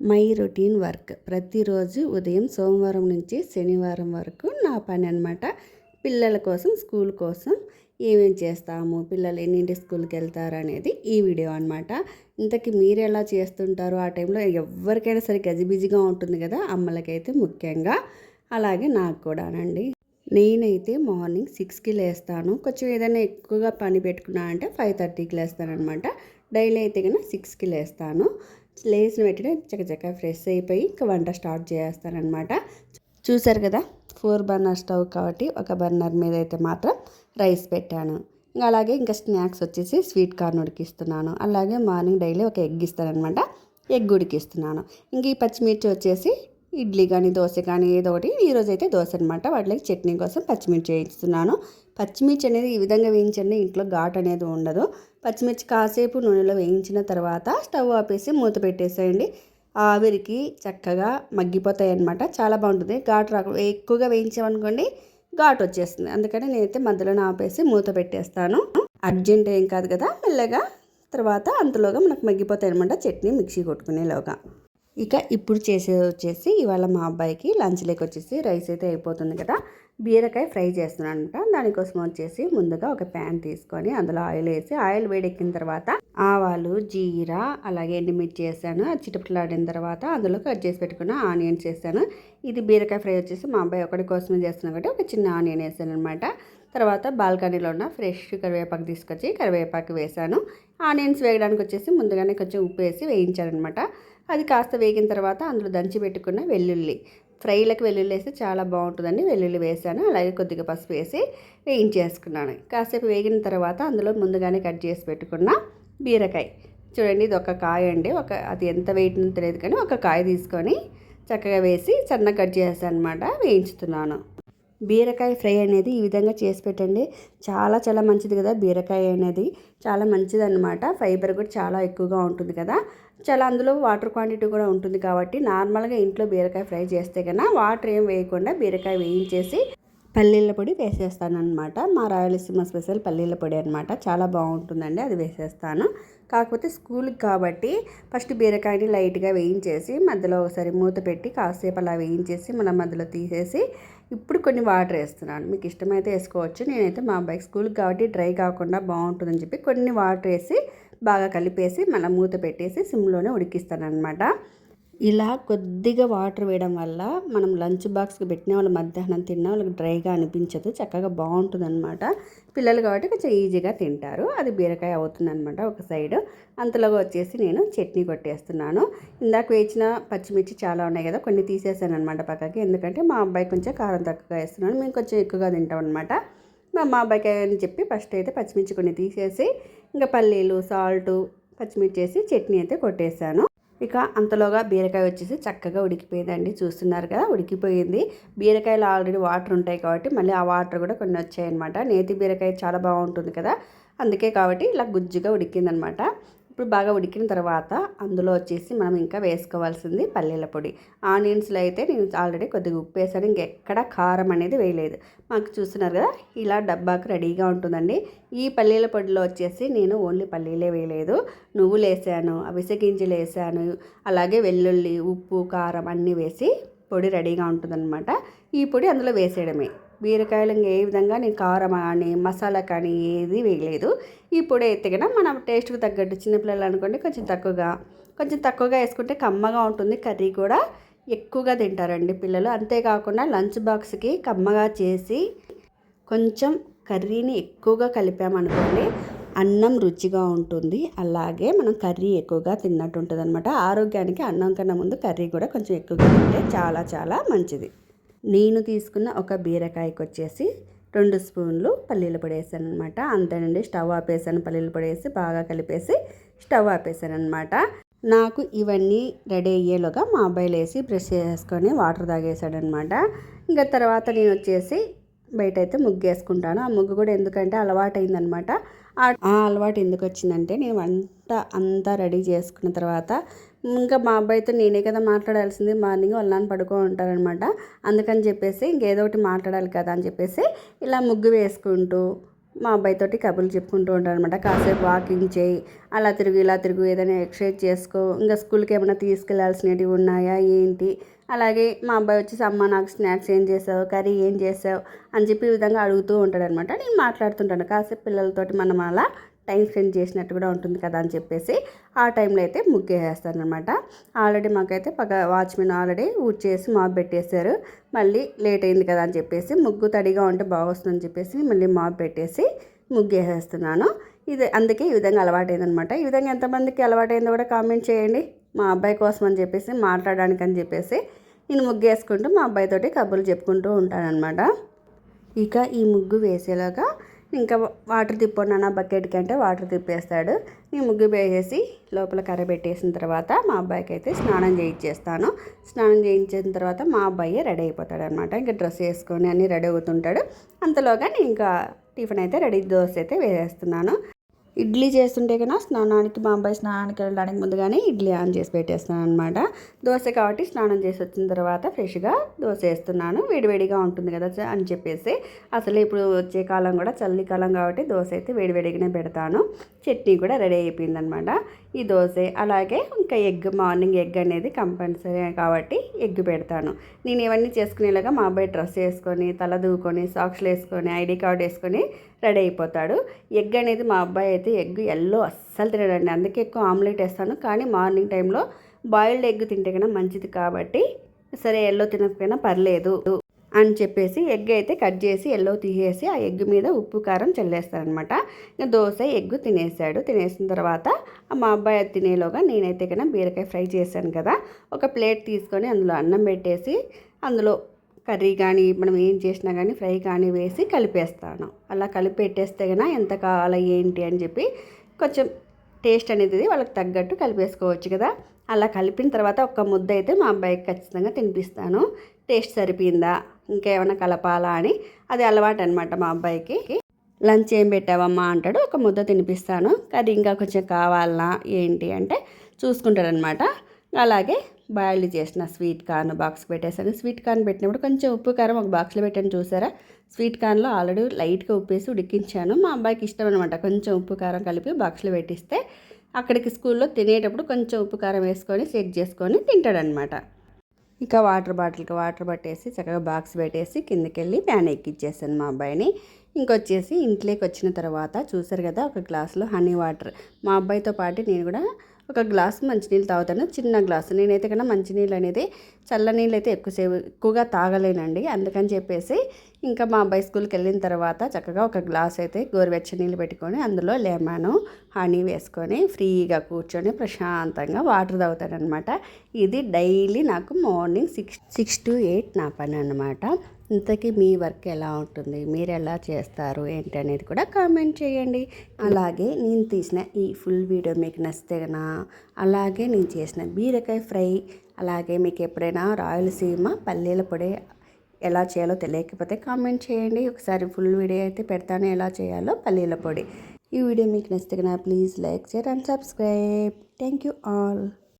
My routine work. ప్రతిరోజు ఉదయం సోమవారం నుంచి శనివారం వరకు నా పని అనమాట పిల్లల కోసం స్కూల్ కోసం ఏమేం చేస్తాము పిల్లలు ఎన్నింటి స్కూల్కి వెళ్తారు అనేది ఈ వీడియో అనమాట ఇంతకీ మీరు ఎలా చేస్తుంటారు? ఆ టైంలో ఎవరికైనా సరే గజిబిజిగా ఉంటుంది కదా అమ్మలకైతే ముఖ్యంగా. అలాగే నాకు కూడానండి. నేనైతే మార్నింగ్ సిక్స్కి లేస్తాను. కొంచెం ఏదైనా ఎక్కువగా పని పెట్టుకున్నా అంటే ఫైవ్ థర్టీకి లేస్తాను అనమాట డైలీ అయితే కన్నా సిక్స్కి లేస్తాను. లేచిన పెట్టిన చక్కచక్క ఫ్రెష్ అయిపోయి ఇంకా వంట స్టార్ట్ చేస్తానమాట చూసారు కదా ఫోర్ బర్నర్ స్టవ్ కాబట్టి ఒక బర్నర్ మీద అయితే మాత్రం రైస్ పెట్టాను. ఇంకా అలాగే ఇంకా స్నాక్స్ వచ్చేసి స్వీట్ కార్న్ ఉడికిస్తున్నాను. అలాగే మార్నింగ్ డైలీ ఒక ఎగ్ ఇస్తానమాట ఎగ్ ఉడికిస్తున్నాను. ఇంక ఈ పచ్చిమిర్చి వచ్చేసి ఇడ్లీ కానీ దోశ కానీ ఏదో ఒకటి ఈరోజు అయితే దోశ అనమాట వాటికి చట్నీ కోసం పచ్చిమిర్చి వేయిస్తున్నాను పచ్చిమిర్చి అనేది ఈ విధంగా వేయించండి ఇంట్లో ఘాట్ అనేది ఉండదు. పచ్చిమిర్చి కాసేపు నూనెలో వేయించిన తర్వాత స్టవ్ ఆపేసి మూత పెట్టేసేయండి. ఆవిరికి చక్కగా మగ్గిపోతాయి అనమాట చాలా బాగుంటుంది. ఘాటు రాక ఎక్కువగా వేయించామనుకోండి ఘాటు వచ్చేస్తుంది. అందుకని నేనైతే మధ్యలో ఆపేసి మూత పెట్టేస్తాను. అర్జెంట్ ఏం కాదు కదా మెల్లగా. తర్వాత అంతలోగా మనకు మగ్గిపోతాయి అనమాట చట్నీ మిక్సీ కొట్టుకునేలోగా. ఇక ఇప్పుడు చేసేది వచ్చేసి ఇవాళ మా అబ్బాయికి లంచ్ లేక వచ్చేసి రైస్ అయితే అయిపోతుంది కదా. బీరకాయ ఫ్రై చేస్తున్నాను అనమాట దానికోసం వచ్చేసి ముందుగా ఒక ప్యాన్ తీసుకొని అందులో ఆయిల్ వేసి ఆయిల్ వేడెక్కిన తర్వాత ఆవాలు జీరా అలాగే ఎండుమిర్చి వేసాను అది చిటపట్లాడిన తర్వాత అందులో కట్ చేసి పెట్టుకున్న ఆనియన్స్ వేసాను ఇది బీరకాయ ఫ్రై వచ్చేసి మా అబ్బాయి ఒకటి కోసమే చేస్తున్నా కాబట్టి ఒక చిన్న ఆనియన్ వేసాను అనమాట తర్వాత బాల్కనీలో ఉన్న ఫ్రెష్ కరివేపాకు తీసుకొచ్చి కరివేపాకు వేసాను ఆనియన్స్ వేయడానికి వచ్చేసి ముందుగానే కొంచెం ఉప్పు వేసి వేయించాను అనమాట అది కాస్త వేగిన తర్వాత అందులో దంచి పెట్టుకున్న వెల్లుల్లి. ఫ్రైలకు వెల్లుల్లి వేస్తే చాలా బాగుంటుందని వెల్లుల్లి వేసాను. అలాగే కొద్దిగా పసుపు వేసి వేయించేసుకున్నాను. కాసేపు వేగిన తర్వాత అందులో ముందుగానే కట్ చేసి పెట్టుకున్న బీరకాయ. చూడండి ఇది ఒక కాయ అండి. ఒక అది ఎంత వెయిట్ తెలియదు కానీ ఒక కాయ తీసుకొని చక్కగా వేసి సన్న కట్ చేసాను అనమాట వేయించుతున్నాను. బీరకాయ ఫ్రై అనేది ఈ విధంగా చేసి పెట్టండి. చాలా చాలా మంచిది కదా బీరకాయ అనేది. చాలా మంచిది అనమాట ఫైబర్ కూడా చాలా ఎక్కువగా ఉంటుంది కదా. చాలా అందులో వాటర్ క్వాంటిటీ కూడా ఉంటుంది కాబట్టి నార్మల్గా ఇంట్లో బీరకాయ ఫ్రై చేస్తే కన్నా వాటర్ ఏం వేయకుండా బీరకాయ వేయించేసి పల్లీల పొడి వేసేస్తాను అనమాట మా రాయలసీమ స్పెషల్ పల్లీల పొడి అనమాట చాలా బాగుంటుందండి అది వేసేస్తాను. కాకపోతే స్కూల్కి కాబట్టి ఫస్ట్ బీరకాయని లైట్గా వేయించేసి మధ్యలో ఒకసారి మూత పెట్టి కాసేపు అలా వేయించేసి మన మధ్యలో తీసేసి ఇప్పుడు కొన్ని వాటర్ వేస్తున్నాను. మీకు ఇష్టమైతే వేసుకోవచ్చు. నేనైతే మా అబ్బాయికి స్కూల్కి కాబట్టి డ్రై కాకుండా బాగుంటుందని చెప్పి కొన్ని వాటర్ వేసి బాగా కలిపేసి మళ్ళీ మూత పెట్టేసి సిమ్లోనే ఉడికిస్తాను అనమాట ఇలా కొద్దిగా వాటర్ వేయడం వల్ల మనం లంచ్ బాక్స్కి పెట్టిన వాళ్ళు మధ్యాహ్నం తిన్నా వాళ్ళకి డ్రైగా అనిపించదు చక్కగా బాగుంటుంది అనమాట పిల్లలు కాబట్టి కొంచెం ఈజీగా తింటారు. అది బీరకాయ అవుతుందన్నమాట ఒక సైడ్. అంతలోగా వచ్చేసి నేను చట్నీ కొట్టేస్తున్నాను. ఇందాక వేచిన పచ్చిమిర్చి చాలా ఉన్నాయి కదా కొన్ని తీసేసాను అనమాట పక్కకి. ఎందుకంటే మా అబ్బాయి కొంచెం కారం తక్కువగా వేస్తున్నాను మేము కొంచెం ఎక్కువగా తింటాం అనమాట మా అబ్బాయికి అని చెప్పి ఫస్ట్ అయితే పచ్చిమిర్చి కొన్ని తీసేసి ఇంకా పల్లీలు సాల్టు పచ్చిమిర్చి వేసి చట్నీ అయితే కొట్టేశాను ఇక అంతలోగా బీరకాయ వచ్చేసి చక్కగా ఉడికిపోయిందండి. చూస్తున్నారు కదా ఉడికిపోయింది. బీరకాయలు ఆల్రెడీ వాటర్ ఉంటాయి కాబట్టి మళ్ళీ ఆ వాటర్ కూడా కొన్ని వచ్చాయన్నమాట. నేతి బీరకాయ చాలా బాగుంటుంది కదా అందుకే కాబట్టి ఇలా గుజ్జుగా ఉడికిందనమాట ఇప్పుడు బాగా ఉడికిన తర్వాత అందులో వచ్చేసి మనం ఇంకా వేసుకోవాల్సింది పల్లీల పొడి. ఆనియన్స్లో అయితే నేను ఆల్రెడీ కొద్దిగా ఉప్పు వేసాను. ఇంకెక్కడ కారం అనేది వేయలేదు. మాకు చూస్తున్నారు కదా ఇలా డబ్బాకు రెడీగా ఉంటుందండి. ఈ పల్లీల పొడిలో వచ్చేసి నేను ఓన్లీ పల్లీలే వేయలేదు. నువ్వులు వేసాను అవిసె గింజలు వేసాను అలాగే వెల్లుల్లి ఉప్పు కారం అన్నీ వేసి పొడి రెడీగా ఉంటుందన్నమాట. ఈ పొడి అందులో వేసేయడమే. బీరకాయలు ఏ విధంగా నేను కారం కానీ మసాలా కానీ ఏది వేయలేదు. ఈ పొడి మనం టేస్ట్కి తగ్గట్టు చిన్నపిల్లలు అనుకోండి కొంచెం తక్కువగా కొంచెం తక్కువగా వేసుకుంటే కమ్మగా ఉంటుంది. కర్రీ కూడా ఎక్కువగా తింటారండి పిల్లలు. అంతేకాకుండా లంచ్ బాక్స్కి కమ్మగా చేసి కొంచెం కర్రీని ఎక్కువగా కలిపామనుకోండి అన్నం రుచిగా ఉంటుంది. అలాగే మనం కర్రీ ఎక్కువగా తిన్నట్టు ఉంటుంది అనమాట ఆరోగ్యానికి అన్నం కన్నా ముందు కర్రీ కూడా కొంచెం ఎక్కువగా తింటే చాలా చాలా మంచిది. నేను తీసుకున్న ఒక బీరకాయకి వచ్చేసి రెండు స్పూన్లు పల్లీలు పొడి వేసాను అనమాట అంతేనండి స్టవ్ ఆపేసాను పల్లీలు పొడి వేసి బాగా కలిపేసి స్టవ్ ఆపేసాను అనమాట నాకు ఇవన్నీ రెడీ అయ్యేలోగా మా అబ్బాయిలు వేసి బ్రష్ చేసుకొని వాటర్ తాగేసాడనమాట ఇంకా తర్వాత నేను వచ్చేసి బయట అయితే ముగ్గు వేసుకుంటాను ఆ ముగ్గు కూడా ఎందుకంటే అలవాటు అయిందనమాట ఆ అలవాటు ఎందుకు వచ్చిందంటే నేను వంట అంతా రెడీ చేసుకున్న తర్వాత ఇంకా మా అబ్బాయితో నేనే కదా మాట్లాడాల్సింది. మార్నింగ్ వాళ్ళ నాన్న పడుకో ఉంటారనమాట అందుకని చెప్పేసి ఇంకేదో ఒకటి మాట్లాడాలి కదా అని చెప్పేసి ఇలా ముగ్గు వేసుకుంటూ మా అబ్బాయితోటి కబుర్లు చెప్పుకుంటూ ఉంటాను అనమాట కాసేపు వాకింగ్ చేయి అలా తిరుగు ఇలా తిరుగు ఏదైనా ఎక్సర్సైజ్ చేసుకో. ఇంకా స్కూల్కి ఏమైనా తీసుకెళ్ళాల్సినవి ఉన్నాయా ఏంటి? అలాగే మా అబ్బాయి వచ్చేసి అమ్మ నాకు స్నాక్స్ ఏం చేసావు? కర్రీ ఏం చేసావు? అని చెప్పి ఈ విధంగా అడుగుతూ ఉంటాడనమాట నేను మాట్లాడుతుంటాను. కాసేపు పిల్లలతోటి మనం అలా టైం స్పెండ్ చేసినట్టు కూడా ఉంటుంది కదా అని చెప్పేసి ఆ టైంలో అయితే ముగ్గు ఆల్రెడీ మాకైతే పక్క వాచ్మెన్ ఆల్రెడీ ఊడ్చేసి మాప్ పెట్టేశారు. మళ్ళీ లేట్ అయింది కదా అని చెప్పేసి ముగ్గు తడిగా ఉంటే బాగొస్తుందని చెప్పేసి మళ్ళీ మాప్ పెట్టేసి ముగ్గేసేస్తున్నాను. ఇది అందుకే ఈ విధంగా అలవాటైందనమాట. ఈ విధంగా ఎంతమందికి అలవాటైందో కూడా కామెంట్ చేయండి. మా అబ్బాయి కోసం అని చెప్పేసి మాట్లాడడానికి అని చెప్పేసి నేను ముగ్గు వేసుకుంటూ మా అబ్బాయితోటి కబుర్లు చెప్పుకుంటూ ఉంటానన్నమాట ఇక ఈ ముగ్గు వేసేలాగా ఇంకా వాటర్ తిప్పండి బకెట్కి అంటే వాటర్ తిప్పేస్తాడు. నేను ముగ్గు వేసేసి లోపల కర్ర పెట్టేసిన తర్వాత మా అబ్బాయికి అయితే స్నానం చేయించేస్తాను. స్నానం చేయించిన తర్వాత మా అబ్బాయి రెడీ అయిపోతాడు అనమాట ఇంకా డ్రెస్ వేసుకొని అన్నీ రెడీ అవుతుంటాడు. అంతలోగా నేను ఇంకా టిఫిన్ అయితే రెడీ దోశ అయితే వేసేస్తున్నాను. ఇడ్లీ చేస్తుంటే కన్నా స్నానానికి మా అబ్బాయి స్నానానికి వెళ్ళడానికి ముందుగానే ఇడ్లీ ఆన్ చేసి పెట్టేస్తున్నాను అనమాట దోశ కాబట్టి స్నానం చేసి వచ్చిన తర్వాత ఫ్రెష్గా దోశ వేస్తున్నాను. వేడివేడిగా ఉంటుంది కదా అని చెప్పేసి అసలు ఇప్పుడు వచ్చే కాలం కూడా చలికాలం కాబట్టి దోశ అయితే వేడివేడిగానే పెడతాను. చట్నీ కూడా రెడీ అయిపోయిందనమాట ఈ దోశ అలాగే ఇంకా ఎగ్ మార్నింగ్ ఎగ్ అనేది కంపల్సరీ కాబట్టి ఎగ్ పెడతాను. నేను ఇవన్నీ చేసుకునేలాగా మా అబ్బాయి డ్రెస్ వేసుకొని తల దూకొని సాక్స్లు వేసుకొని ఐడి కార్డ్ వేసుకొని రెడీ అయిపోతాడు. ఎగ్ అనేది మా అబ్బాయి అయితే ఎగ్ ఎల్లో అస్సలు తినడండి. అందుకే ఎక్కువ ఆమ్లెట్ వేస్తాను. కానీ మార్నింగ్ టైంలో బాయిల్డ్ ఎగ్ తింటే కన్నా మంచిది కాబట్టి సరే ఎల్లో తినకపోయినా పర్లేదు అని చెప్పేసి ఎగ్ అయితే కట్ చేసి ఎల్లో తీసేసి ఆ ఎగ్ మీద ఉప్పు కారం చల్లేస్తారనమాట. ఇంకా దోశ ఎగ్ తినేసాడు. తినేసిన తర్వాత మా అబ్బాయి తినేలోగా నేనైతే కన్నా బీరకాయ ఫ్రై చేశాను కదా. ఒక ప్లేట్ తీసుకొని అందులో అన్నం పెట్టేసి అందులో కర్రీ కానీ మనం ఏం చేసినా కానీ ఫ్రై కానీ వేసి కలిపేస్తాను. అలా కలిపెట్టేస్తే కన్నా ఎంత కావాలా ఏంటి అని చెప్పి కొంచెం టేస్ట్ అనేది వాళ్ళకి తగ్గట్టు కలిపేసుకోవచ్చు కదా. అలా కలిపిన తర్వాత ఒక ముద్ద అయితే మా అబ్బాయికి ఖచ్చితంగా తినిపిస్తాను. టేస్ట్ సరిపోయిందా? ఇంకేమైనా కలపాలా అని? అది అలవాటు అనమాట మా అబ్బాయికి. లంచ్ ఏం పెట్టావమ్మా? అంటాడు. ఒక ముద్ద తినిపిస్తాను. కర్రీ ఇంకా కొంచెం కావాలనా? ఏంటి అంటే చూసుకుంటాడనమాట అలాగే బాయిల్డ్ చేసిన స్వీట్ కార్న్ బాక్స్ పెట్టేసాను స్వీట్ కార్న్ పెట్టినప్పుడు కొంచెం ఉప్పు కారం ఒక బాక్స్లో పెట్టాను చూసారా? స్వీట్ కార్న్లో ఆల్రెడీ లైట్గా ఉప్పేసి ఉడికించాను. మా అబ్బాయికి ఇష్టం అనమాట కొంచెం ఉప్పు కారం కలిపి బాక్స్లో పెట్టిస్తే అక్కడికి స్కూల్లో తినేటప్పుడు కొంచెం ఉప్పు కారం వేసుకొని సెట్ చేసుకొని తింటాడనమాట ఇక వాటర్ బాటిల్కి వాటర్ పట్టేసి చక్కగా బాక్స్ పెట్టేసి కిందకి వెళ్ళి ఫ్యాన్ ఎక్కిచ్చేసాను మా అబ్బాయిని. ఇంకొచ్చేసి ఇంట్లోకి వచ్చిన తర్వాత చూసారు కదా ఒక గ్లాసులో హనీ వాటర్ మా అబ్బాయితో పాటు నేను కూడా ఒక గ్లాసు మంచినీళ్ళు తాగుతాను. చిన్న గ్లాసు. నేనైతే కన్నా మంచినీళ్ళు అనేది చల్లనీళ్ళు అయితే ఎక్కువసేపు ఎక్కువగా తాగలేనండి. అందుకని చెప్పేసి ఇంకా మా అబ్బాయి స్కూల్కి వెళ్ళిన తర్వాత చక్కగా ఒక గ్లాస్ అయితే గోరువెచ్చ నీళ్ళు పెట్టుకొని అందులో లెమన్ హనీ వేసుకొని ఫ్రీగా కూర్చొని ప్రశాంతంగా వాటర్ తాగుతానమాట ఇది డైలీ నాకు morning six six to eight నా పని అనమాట ఇంతకీ మీ వర్క్ ఎలా ఉంటుంది? మీరు ఎలా చేస్తారు? ఏంటి అనేది కూడా కామెంట్ చేయండి. అలాగే నేను తీసిన ఈ ఫుల్ వీడియో మీకు నచ్చితే అలాగే నేను చేసిన బీరకాయ ఫ్రై అలాగే మీకు ఎప్పుడైనా రాయలసీమ పల్లీల పొడి ఎలా చేయాలో తెలియకపోతే కామెంట్ చేయండి. ఒకసారి ఫుల్ వీడియో అయితే పెడతాను ఎలా చేయాలో పల్లీల పొడి. ఈ వీడియో మీకు నచ్చితే please like share and subscribe thank you all